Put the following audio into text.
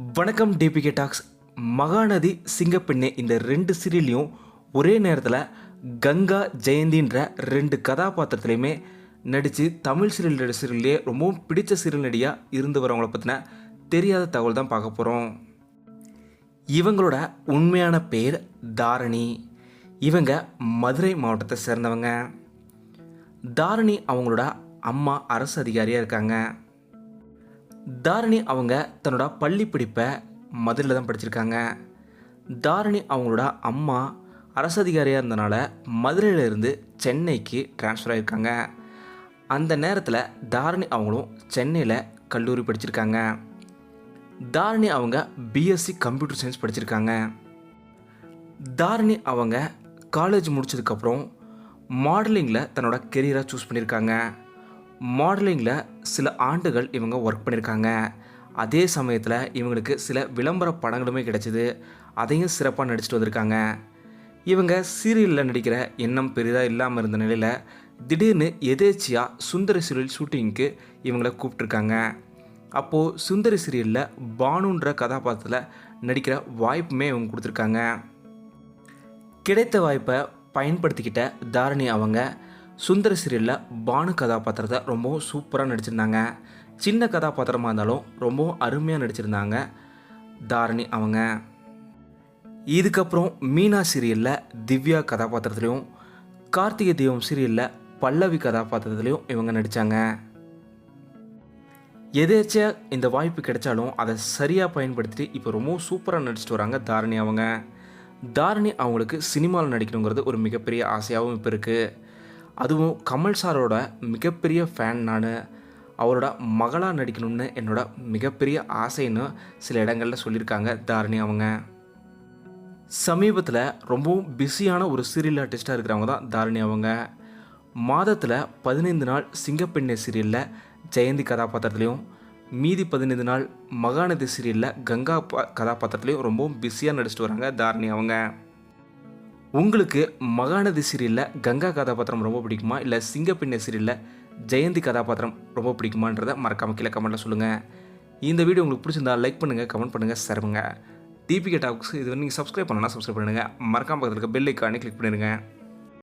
வணக்கம் DPK tax Mahanadi சிங்கப்பெண்ணே இந்த ரெண்டு சீரியல்லையும் ஒரே நேரத்தில் கங்கா ஜெயந்தின்ற ரெண்டு கதாபாத்திரத்துலையுமே நடித்து தமிழ் சீரியல் சீரியல்லையே ரொம்பவும் பிடித்த சீரியல் நடியாக இருந்து வரவங்கள பற்றின தெரியாத தகவல் தான் பார்க்க போகிறோம் இவங்களோட உண்மையான பேர் தாரணி. இவங்க மதுரை மாவட்டத்தை சேர்ந்தவங்க. தாரணி அவங்களோட அம்மா அரசு அதிகாரியாக இருக்காங்க. தாரணி அவங்க தன்னோட பள்ளி படிப்பை மதுரையில் தான் படிச்சிருக்காங்க. தாரணி அவங்களோட அம்மா அரசு அதிகாரியாக இருந்தனால மதுரையிலேருந்து சென்னைக்கு ட்ரான்ஸ்ஃபர் ஆகியிருக்காங்க அந்த நேரத்தில் தாரணி அவங்களும் சென்னையில் கல்லூரி படிச்சிருக்காங்க. தாரணி அவங்க பிஎஸ்சி கம்ப்யூட்டர் சயின்ஸ் படிச்சிருக்காங்க. தாரணி அவங்க காலேஜ் முடிச்சதுக்கப்புறம் மாடலிங்கில் தன்னோட கெரியராக சூஸ் பண்ணியிருக்காங்க மாடலிங்கில் சில ஆண்டுகள் இவங்க ஒர்க் பண்ணியிருக்காங்க அதே சமயத்தில் இவங்களுக்கு சில விளம்பர படங்களுமே கிடைச்சிது. அதையும் சிறப்பாக நடிச்சிட்டு வந்திருக்காங்க. இவங்க சீரியலில் நடிக்கிற எண்ணம் பெரிதாக இல்லாமல் இருந்த நிலையில் திடீர்னு எதேச்சியாக சுந்தர சீரியல் ஷூட்டிங்க்கு இவங்களை கூப்பிட்ருக்காங்க அப்போது சுந்தரி சீரியலில் பானுன்ற கதாபாத்திரத்தில் நடிக்கிற வாய்ப்புமே இவங்க கொடுத்துருக்காங்க. கிடைத்த வாய்ப்பை பயன்படுத்திக்கிட்ட தாரணி அவங்க சுந்தர சீரியலில் பானு கதாபாத்திரத்தை ரொம்பவும் சூப்பராக நடிச்சிருந்தாங்க. சின்ன கதாபாத்திரமாக இருந்தாலும் ரொம்பவும் அருமையாக நடிச்சிருந்தாங்க. தாரணி அவங்க. இதுக்கப்புறம் மீனா சீரியலில் திவ்யா கதாபாத்திரத்துலையும் கார்த்திகை தீபம் சீரியலில் பல்லவி கதாபாத்திரத்துலையும் இவங்க நடித்தாங்க எதேச்சியாக இந்த வாய்ப்பு கிடைச்சாலும் அதை சரியாக பயன்படுத்திட்டு இப்போ ரொம்பவும் சூப்பராக நடிச்சிட்டு வராங்க தாரணி அவங்க. தாரணி அவங்களுக்கு சினிமாவில் நடிக்கணுங்கிறது ஒரு மிகப்பெரிய ஆசையாகவும் இப்போ இருக்குது அதுவும் கமல் சாரோட மிகப்பெரிய ஃபேன் நான் அவரோட மகளாக நடிக்கணும்னு என்னோட மிகப்பெரிய ஆசைன்னு சில இடங்களில் சொல்லியிருக்காங்க தாரணி அவங்க. சமீபத்தில் ரொம்பவும் பிஸியான ஒரு சீரியல் ஆர்டிஸ்டாக இருக்கிறவங்க தான் தாரணி அவங்க. மாதத்தில் பதினைந்து நாள் சிங்கப்பெண்ணை சீரியலில் ஜெயந்தி கதாபாத்திரத்துலையும் மீதி பதினைந்து நாள் மகாநதி சீரியலில் கங்கா கதாபாத்திரத்துலையும் ரொம்பவும் பிஸியாக நடிச்சிட்டு வராங்க தாரணி அவங்க. உங்களுக்கு மகாநதி சீரியலில் கங்கா கதாபாத்திரம் ரொம்ப பிடிக்குமா? இல்லை சிங்கப்பின்ன சீரியலில் ஜெயந்தி கதாபாத்திரம் ரொம்ப பிடிக்குமான்றதை மறக்காம கீழே கமெண்ட்டில் சொல்லுங்கள் இந்த வீடியோ உங்களுக்கு பிடிச்சிருந்தா லைக் பண்ணுங்கள் கமெண்ட் பண்ணுங்கள் சரவுங்க தீபிகா டாக்ஸ் இது நீங்கள் சப்ஸ்கிரைப் பண்ணலாம் சப்ஸ்கிரைப் பண்ணுங்கள் மறக்காம பக்கத்தில் இருக்க பெல் ஐக்கானே கிளிக் பண்ணிடுங்க